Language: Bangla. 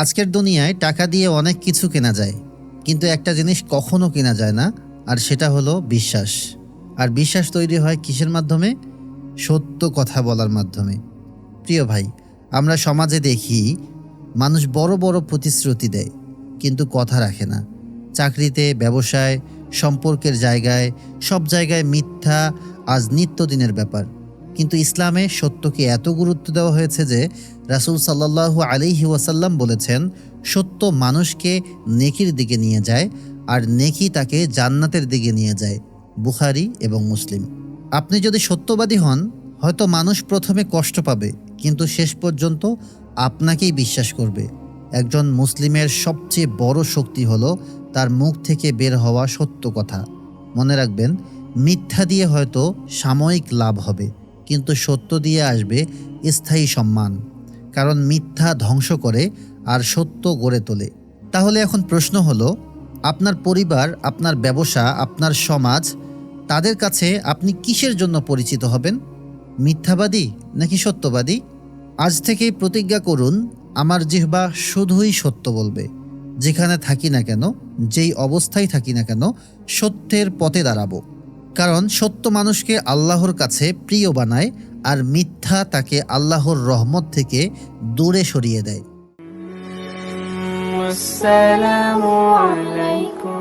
আজকের দুনিয়ায় টাকা দিয়ে অনেক কিছু কেনা যায়, কিন্তু একটা জিনিস কখনো কেনা যায় না, আর সেটা হলো বিশ্বাস। আর বিশ্বাস তৈরি হয় কিসের মাধ্যমে? সত্য কথা বলার মাধ্যমে। প্রিয় ভাই, আমরা সমাজে দেখি, মানুষ বড় বড় প্রতিশ্রুতি দেয়, কিন্তু কথা রাখে না। চাকরিতে, ব্যবসায়, সম্পর্কের জায়গায়, সব জায়গায় মিথ্যা আজ নিত্যদিনের ব্যাপার। কিন্তু ইসলামে সত্যকে এত গুরুত্ব দেওয়া হয়েছে যে রাসূল সাল্লাল্লাহু আলাইহি ওয়াসাল্লাম বলেছেন, সত্য মানুষকে নেকির দিকে নিয়ে যায় আর নেকি তাকে জান্নাতের দিকে নিয়ে যায়, বুখারি এবং মুসলিম। আপনি যদি সত্যবাদী হন, হয়তো মানুষ প্রথমে কষ্ট পাবে, কিন্তু শেষ পর্যন্ত আপনাকেই বিশ্বাস করবে। একজন মুসলিমের সবচেয়ে বড় শক্তি হলো তার মুখ থেকে বের হওয়া সত্য কথা। মনে রাখবেন, মিথ্যা দিয়ে হয়তো সাময়িক লাভ হবে। কিন্তু সত্য দিয়ে আসবে স্থায়ী সম্মান, কারণ মিথ্যা ধ্বংস করে আর সত্য গড়ে তোলে। তাহলে এখন প্রশ্ন হলো, আপনার পরিবার, আপনার ব্যবসা, আপনার সমাজ, তাদের কাছে আপনি কিসের জন্য পরিচিত হবেন? মিথ্যাবাদী নাকি সত্যবাদী? আজ থেকেই প্রতিজ্ঞা করুন, আমার জিহ্বা শুধুই সত্য বলবে। যেখানে থাকি না কেন, যেই অবস্থায় থাকি না কেন, সত্যের পথে দাঁড়াবো। কারণ সত্য মানুষকে আল্লাহর কাছে প্রিয় বানায় আর মিথ্যা তাকে আল্লাহর রহমত থেকে দূরে সরিয়ে দেয়। আসসালামু আলাইকুম।